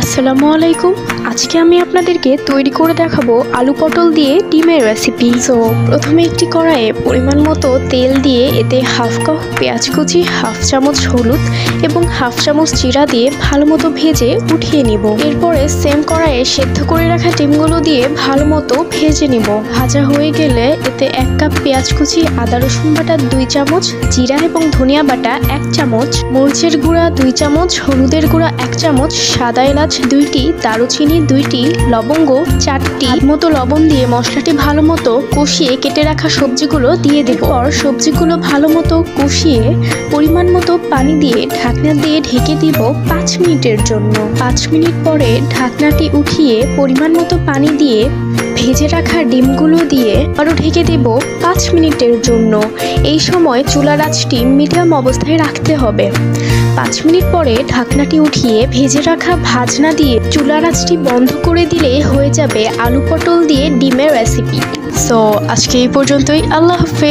আসসালামু আলাইকুম। আজকে আমি আপনাদেরকে তৈরি করে দেখাবো আলু পটল দিয়ে ডিমের রেসিপি সো প্রথমে একটি কড়াইয়ে পরিমাণ মতো তেল দিয়ে এতে হাফ কাপ পেঁয়াজ কুচি, হাফ চামচ হলুদ এবং হাফ চামচ জিরা দিয়ে ভালো মতো ভেজে উঠিয়ে নিব। এরপরে সেম কড়াইয়ে সেদ্ধ করে রাখা ডিমগুলো দিয়ে ভালো মতো ভেজে নিব। ভাজা হয়ে গেলে এতে এক কাপ পেঁয়াজ কুচি, আদা রসুন বাটা, দুই চামচ জিরা এবং ধনিয়া বাটা, এক চামচ মরিচের গুঁড়া, দুই চামচ হলুদের গুঁড়া, এক চামচ সাদা এলাচ দুইটি, দারুচিনি দুইটি, লবঙ্গ চারটি। মতো লবণ দিয়ে মশলাটি ভালো মতো কষিয়ে কেটে রাখা সবজিগুলো দিয়ে দেব। পর সবজিগুলো ভালো মতো কষিয়ে পরিমাণ মতো পানি দিয়ে ঢাকনা দিয়ে ঢেকে দিব পাঁচ মিনিটের জন্য। পাঁচ মিনিট পরে ঢাকনাটি উঠিয়ে পরিমাণ মতো পানি দিয়ে ভেজে রাখা ডিমগুলো দিয়ে আরও ঢেকে দেব পাঁচ মিনিটের জন্য। এই সময় চুলার আঁচটি মিডিয়াম অবস্থায় রাখতে হবে। পাঁচ মিনিট পরে ঢাকনাটি উঠিয়ে ভেজে রাখা ভাজনা দিয়ে চুলার আঁচটি বন্ধ করে দিলে হয়ে যাবে আলু পটল দিয়ে ডিমের রেসিপি সো আজকে এই পর্যন্তই। আল্লাহ হাফেজ।